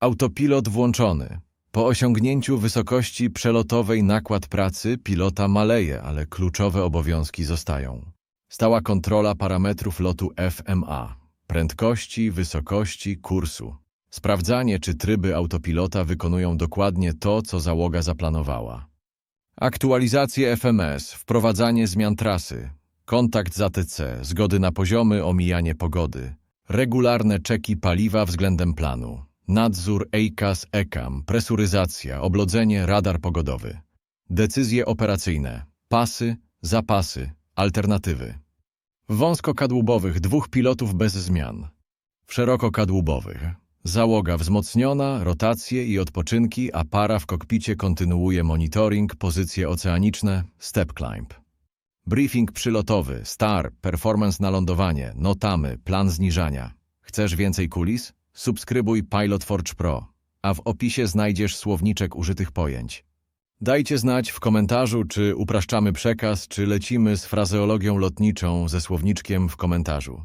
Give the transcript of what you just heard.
Autopilot włączony. Po osiągnięciu wysokości przelotowej nakład pracy pilota maleje, ale kluczowe obowiązki zostają. Stała kontrola parametrów lotu FMA, prędkości, wysokości, kursu. Sprawdzanie, czy tryby autopilota wykonują dokładnie to, co załoga zaplanowała. Aktualizacje FMS, wprowadzanie zmian trasy, kontakt z ATC, zgody na poziomy, omijanie pogody, regularne czeki paliwa względem planu, nadzór EICAS ECAM, presuryzacja, oblodzenie, radar pogodowy, decyzje operacyjne, pasy, zapasy, alternatywy. W wąskokadłubowych dwóch pilotów bez zmian. W szerokokadłubowych załoga wzmocniona, rotacje i odpoczynki, a para w kokpicie kontynuuje monitoring, pozycje oceaniczne, step climb. Briefing przylotowy, STAR, performance na lądowanie, notamy, plan zniżania. Chcesz więcej kulis? Subskrybuj Pilot Forge Pro, a w opisie znajdziesz słowniczek użytych pojęć. Dajcie znać w komentarzu, czy upraszczamy przekaz, czy lecimy z frazeologią lotniczą ze słowniczkiem w komentarzu.